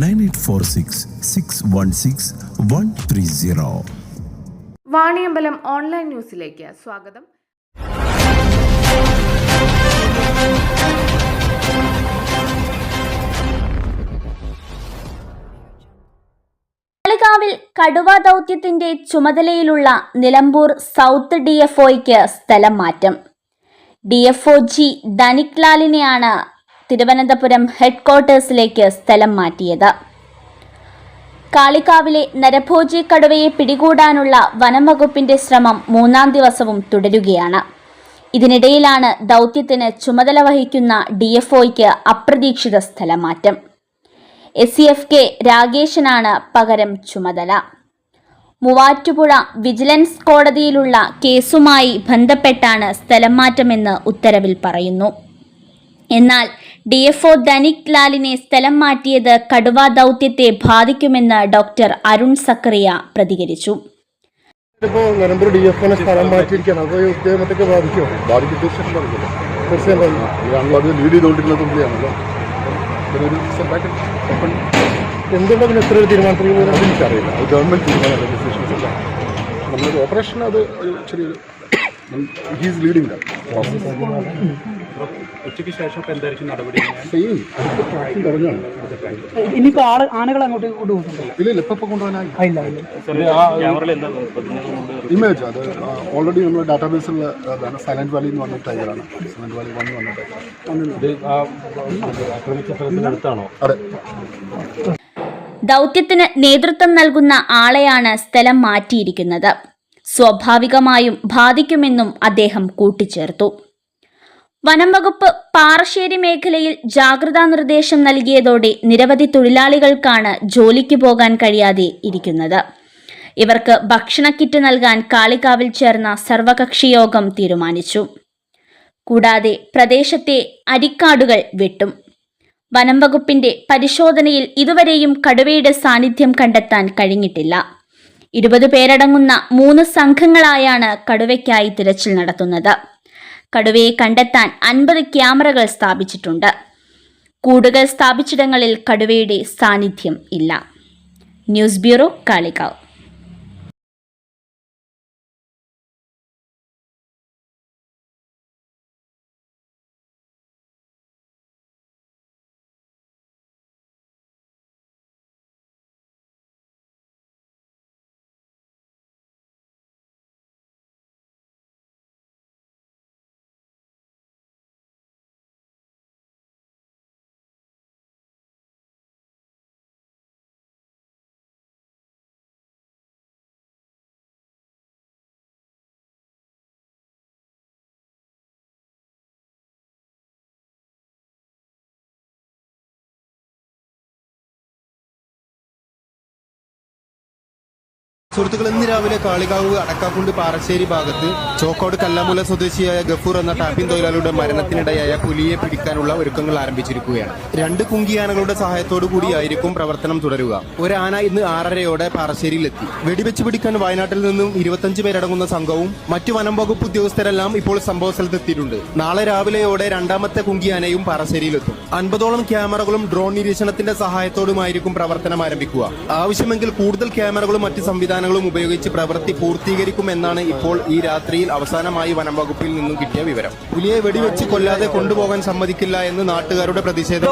Nine eight four six six one six one three zero. Vaniyambalam online ന്യൂസിലേക്ക് സ്വാഗതം. കാളികാവിൽ കടുവ ദൗത്യത്തിന്റെ ചുമതലയിലുള്ള നിലമ്പൂർ സൗത്ത് ഡി എഫ് ഒയ്ക്ക് സ്ഥലം മാറ്റം. D F O G Dhanik ലാലിനെയാണ് Thiruvananthapuram ഹെഡ്ക്വാർട്ടേഴ്സിലേക്ക് സ്ഥലം മാറ്റിയത്. കാളിക്കാവിലെ നരഭോജി കടുവയെ പിടികൂടാനുള്ള വനംവകുപ്പിന്റെ ശ്രമം മൂന്നാം ദിവസവും തുടരുകയാണ്. ഇതിനിടയിലാണ് ദൗത്യത്തിന് ചുമതല വഹിക്കുന്ന ഡി എഫ് ഒയ്ക്ക് അപ്രതീക്ഷിത സ്ഥലമാറ്റം. എസ് സി എഫ് കെ രാഗേഷനാണ് പകരം ചുമതല. മൂവാറ്റുപുഴ വിജിലൻസ് കോടതിയിലുള്ള കേസുമായി ബന്ധപ്പെട്ടാണ് സ്ഥലം മാറ്റമെന്ന് ഉത്തരവിൽ പറയുന്നു. എന്നാൽ ഡി എഫ് ഒ ധനിക് ലാലിനെ സ്ഥലം മാറ്റിയത് കടുവ ദൗത്യത്തെ ബാധിക്കുമെന്ന് ഡോക്ടർ അരുൺ സക്കറിയ പ്രതികരിച്ചു. ഇപ്പോ നിലമ്പൂർ ഡി എഫ് ഒനെ സ്ഥലം മാറ്റിയിരിക്കുകയാണ്. അപ്പോൾ ഈ ഉദ്യമത്തൊക്കെ ബാധിക്കുമോ? ബാധിക്കും. തീർച്ചയായിട്ടും ബാധിക്കില്ല തീർച്ചയായും ബാധിക്കും അത് ലീഡ് ചെയ്തുകൊണ്ടിരുന്ന തുള്ളിയാണല്ലോ ഇതിനൊരു setback open. എന്തുകൊണ്ടാണ് പിന്നെ ഇത്ര ഒരു തീരുമാനത്തിൽ എനിക്കറിയില്ല. അത് ഗവൺമെന്റ് തീരുമാനമല്ല ഡിസിഷൻസ് നമ്മളൊരു ഓപ്പറേഷൻ അത് ഒരു ചെറിയൊരു ഹീസ് ലീഡിങ് ഉച്ചയ്ക്ക് ശേഷം ഇപ്പൊ എന്തായിരിക്കും നടപടി? സെയിം ട്രാക്കിംഗ് ഇനിയിപ്പോ ആൾ ആനകൾ അങ്ങോട്ട് കൊണ്ടുപോകുന്നില്ല ഇല്ല ഇല്ല ഇപ്പൊ കൊണ്ടുപോകാനായി ഇല്ല ഇല്ല. ക്യാമറയിൽ എന്താ ഇമേജ് അത് ഓൾറെഡി നമ്മൾ ഡാറ്റാബേസിലുള്ള അതാണ് സൈലന്റ് വാലി എന്ന് പറഞ്ഞ ടൈഗറാണ് സൈലന്റ് വാലി വന്ന് വന്ന ടൈഗർ അതെ. ദൗത്യത്തിന് നേതൃത്വം നൽകുന്ന ആളെയാണ് സ്ഥലം മാറ്റിയിരിക്കുന്നത്. സ്വാഭാവികമായും ബാധിക്കുമെന്നും അദ്ദേഹം കൂട്ടിച്ചേർത്തു. വനം വകുപ്പ് പാറശ്ശേരി മേഖലയിൽ ജാഗ്രതാ നിർദ്ദേശം നൽകിയതോടെ നിരവധി തൊഴിലാളികൾക്കാണ് ജോലിക്ക് പോകാൻ കഴിയാതെ ഇരിക്കുന്നത്. ഇവർക്ക് ഭക്ഷണ കിറ്റ് നൽകാൻ കാളികാവിൽ ചേർന്ന സർവകക്ഷി യോഗം തീരുമാനിച്ചു. കൂടാതെ പ്രദേശത്തെ അരിക്കാടുകൾ വെട്ടും. വനം വകുപ്പിന്റെ പരിശോധനയിൽ ഇതുവരെയും കടുവയുടെ സാന്നിധ്യം കണ്ടെത്താൻ കഴിഞ്ഞിട്ടില്ല. ഇരുപത് പേരടങ്ങുന്ന മൂന്ന് സംഘങ്ങളായാണ് കടുവയ്ക്കായി തിരച്ചിൽ നടത്തുന്നത്. കടുവയെ കണ്ടെത്താൻ അൻപത് ക്യാമറകൾ സ്ഥാപിച്ചിട്ടുണ്ട്. കൂടുകൾ സ്ഥാപിച്ചിടങ്ങളിൽ കടുവയുടെ സാന്നിധ്യം ഇല്ല. News bureau Kalikavu. സുഹൃത്തുക്കൾ ഇന്ന് രാവിലെ കാളികാവ് അടക്കാക്കുണ്ട് പാറശ്ശേരി ഭാഗത്ത് ചോക്കോട് കല്ലാമൂല സ്വദേശിയായ ഗഫൂർ എന്ന ടാപ്പിൻ തൊഴിലാളിയുടെ മരണത്തിനിടയായ പുലിയെ പിടിക്കാനുള്ള ഒരുക്കങ്ങൾ ആരംഭിച്ചിരിക്കുകയാണ്. രണ്ട് കുങ്കിയാനകളുടെ സഹായത്തോടു കൂടിയായിരിക്കും പ്രവർത്തനം തുടരുക. ഒരാന ഇന്ന് ആറരയോടെ പാറശ്ശേരിയിലെത്തി. വെടിവെച്ച് പിടിക്കാൻ വയനാട്ടിൽ നിന്നും ഇരുപത്തഞ്ച് പേരടങ്ങുന്ന സംഘവും മറ്റു വനം വകുപ്പ് ഉദ്യോഗസ്ഥരെല്ലാം ഇപ്പോൾ സംഭവ സ്ഥലത്തെത്തിയിട്ടുണ്ട്. നാളെ രാവിലെയോടെ രണ്ടാമത്തെ കുങ്കിയാനയും പാറശ്ശേരിയിലെത്തും. അൻപതോളം ക്യാമറകളും ഡ്രോൺ നിരീക്ഷണത്തിന്റെ സഹായത്തോടുമായിരിക്കും പ്രവർത്തനം ആരംഭിക്കുക. ആവശ്യമെങ്കിൽ കൂടുതൽ ക്യാമറകളും മറ്റ് സംവിധാനങ്ങളും ഉപയോഗിച്ച് പ്രവൃത്തി പൂർത്തീകരിക്കുമെന്നാണ് ഇപ്പോൾ ഈ രാത്രിയിൽ അവസാനമായി വനം വകുപ്പിൽ നിന്നും കിട്ടിയ വിവരം. പുലിയെ വെടിവെച്ച് കൊല്ലാതെ കൊണ്ടുപോകാൻ സമ്മതിക്കില്ല എന്ന് നാട്ടുകാരുടെ പ്രതിഷേധം.